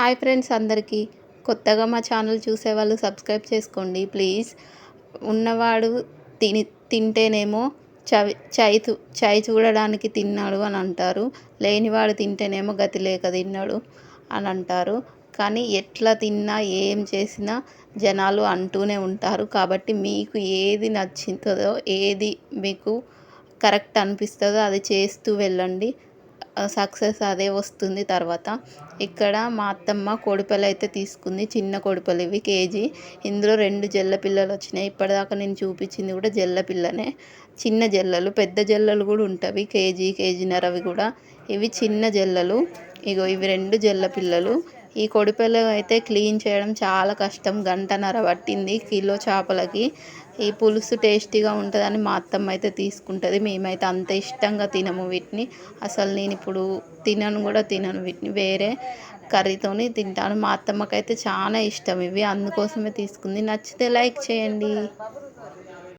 Hi friends అందరికీ. కొత్తగా మా ఛానల్ చూసేవాళ్ళు సబ్స్క్రైబ్ చేసుకోండి ప్లీజ్. ఉన్నవాడు తిని తింటేనేమో చవి చై చై చూడడానికి తిన్నాడు అని అంటారు. లేనివాడు తింటేనేమో గతి లేక తిన్నాడు అని అంటారు. కానీ ఎట్లా తిన్నా ఏం చేసినా జనాలు అంటూనే ఉంటారు. కాబట్టి మీకు ఏది నచ్చుతుందో ఏది మీకు కరెక్ట్ అనిపిస్తుందో అది చేస్తూ వెళ్ళండి. సక్సెస్ అదే వస్తుంది తర్వాత. ఇక్కడ మా అత్తమ్మ కోడిపల్లి అయితే తీసుకుంది చిన్న కోడిపల్లి ఇవి కేజీ. ఇందులో రెండు జల్ల పిల్లలు వచ్చినాయి. ఇప్పటిదాకా నేను చూపించింది కూడా జల్ల పిల్లనే. చిన్న జల్లలు పెద్ద జల్లలు కూడా ఉంటాయి కేజీ కేజీన్నర అవి కూడా. ఇవి చిన్న జల్లలు. ఇగో ఇవి రెండు జల్ల పిల్లలు. ఈ కోడిపిల్ల అయితే క్లీన్ చేయడం చాలా కష్టం. గంటన్నర పట్టింది కిలో చేపలకి. ఈ పులుసు టేస్టీగా ఉంటుందని మా అత్తమ్మ అయితే తీసుకుంటుంది. మేమైతే అంత ఇష్టంగా తినము వీటిని. అసలు నేను ఇప్పుడు తినను కూడా తినను వీటిని. వేరే కర్రీతోని తింటాను. మా అత్తమ్మకైతే చాలా ఇష్టం ఇవి. అందుకోసమే తీసుకుంది. నచ్చితే లైక్ చేయండి.